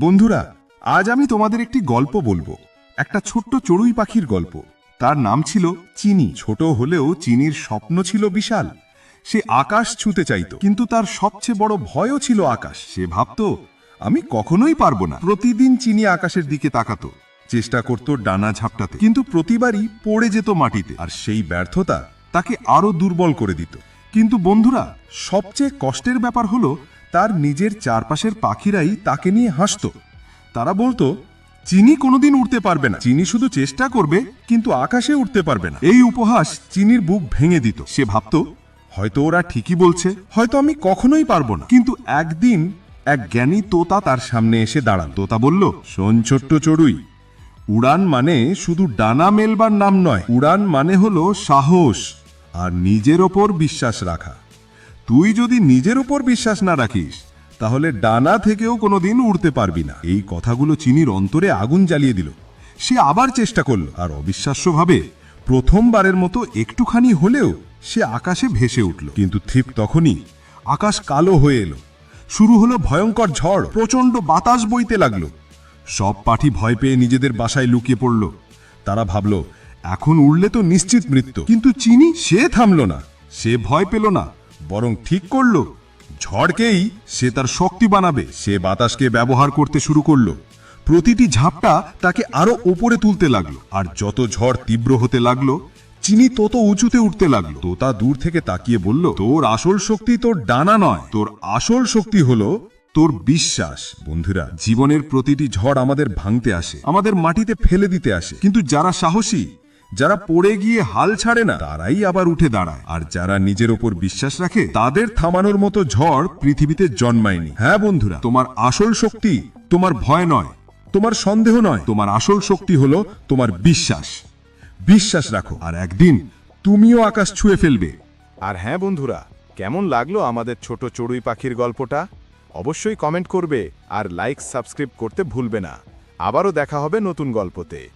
বন্ধুরা, আজ আমি তোমাদের একটি গল্প বলব। একটা ছোট্ট চড়ুই পাখির গল্প। তার নাম ছিল চিনি। ছোট হলেও চিনির স্বপ্ন ছিল বিশাল। সে আকাশ ছুঁতে চাইতো, কিন্তু তার সবচেয়ে বড় ভয়ও ছিল আকাশ। সে ভাবতো, আমি কখনোই পারব না। প্রতিদিন চিনি আকাশের দিকে তাকাতো, চেষ্টা করত ডানা ঝাপটাতে, কিন্তু প্রতিবারই পড়ে যেত মাটিতে। আর সেই ব্যর্থতা তাকে আরও দুর্বল করে দিত। কিন্তু বন্ধুরা, সবচেয়ে কষ্টের ব্যাপার হলো তার নিজের চারপাশের পাখিরাই তাকে নিয়ে হাসতো। তারা বলতো, চিনি কোনোদিন উঠতে পারবে না। চিনি শুধু চেষ্টা করবে, কিন্তু আকাশে উঠতে পারবে না। এই উপহাস চিনির বুক ভেঙে দিত। সে ভাবতো, হয়তো ওরা ঠিকই বলছে, হয়তো আমি কখনোই পারব না। কিন্তু একদিন এক জ্ঞানী তোতা তার সামনে এসে দাঁড়ান তোতা বলল, শোন ছোট্ট চড়ুই, উড়ান মানে শুধু ডানা মেলবার নাম নয়। উড়ান মানে হলো সাহস আর নিজের ওপর বিশ্বাস রাখা। তুই যদি নিজের উপর বিশ্বাস না রাখিস, তাহলে ডানা থেকেও কোনোদিন উড়তে পারবি না। এই কথাগুলো চিনির অন্তরে আগুন জ্বালিয়ে দিল। সে আবার চেষ্টা করল, আর অবিশ্বাস্যভাবে প্রথমবারের মতো একটুখানি হলেও সে আকাশে ভেসে উঠল। কিন্তু ঠিক তখনই আকাশ কালো হয়ে এলো। শুরু হলো ভয়ঙ্কর ঝড়, প্রচণ্ড বাতাস বইতে লাগল। সব পাঠি ভয় পেয়ে নিজেদের বাসায় লুকিয়ে পড়ল। তারা ভাবল, এখন উড়লে তো নিশ্চিত মৃত্যু। কিন্তু চিনি, সে থামল না। সে ভয় পেল না। বরং ঠিক করল। ঝড়কেই সে তার শক্তি বানাবে। সে বাতাসকে ব্যবহার করতে শুরু করল। প্রতিটি ঝাপটা তাকে আরও ওপরে তুলতে লাগল। আর যত ঝড় তীব্র হতে লাগল, চিনি তত উঁচুতে উঠতে লাগল। তোতা দূর থেকে তাকিয়ে বলল, তোর আসল শক্তি তোর ডানা নয়। তোর আসল শক্তি হলো তোর বিশ্বাস। বন্ধুরা, জীবনের প্রতিটি ঝড় আমাদের ভাঙতে আসে। আমাদের মাটিতে ফেলে দিতে আসে। কিন্তু যারা সাহসী যারা পড়ে গিয়ে হাল ছাড়ে না, তারাই আবার উঠে দাঁড়ায়। আর যারা নিজের ওপর বিশ্বাস রাখে, তাদের থামানোর মতো ঝড় পৃথিবীতে জন্মায়নি। হ্যাঁ বন্ধুরা, তোমার আসল শক্তি তোমার ভয় নয়, তোমার সন্দেহ নয়। তোমার আসল শক্তি হলো তোমার বিশ্বাস। বিশ্বাস রাখো। আর একদিন তুমিও আকাশ ছুঁয়ে ফেলবে। আর হ্যাঁ বন্ধুরা, কেমন লাগল আমাদের ছোট চড়ুই পাখির গল্পটা? অবশ্যই কমেন্ট করবে আর লাইক সাবস্ক্রাইব করতে ভুলবে না। আবারও দেখা হবে নতুন গল্পতে।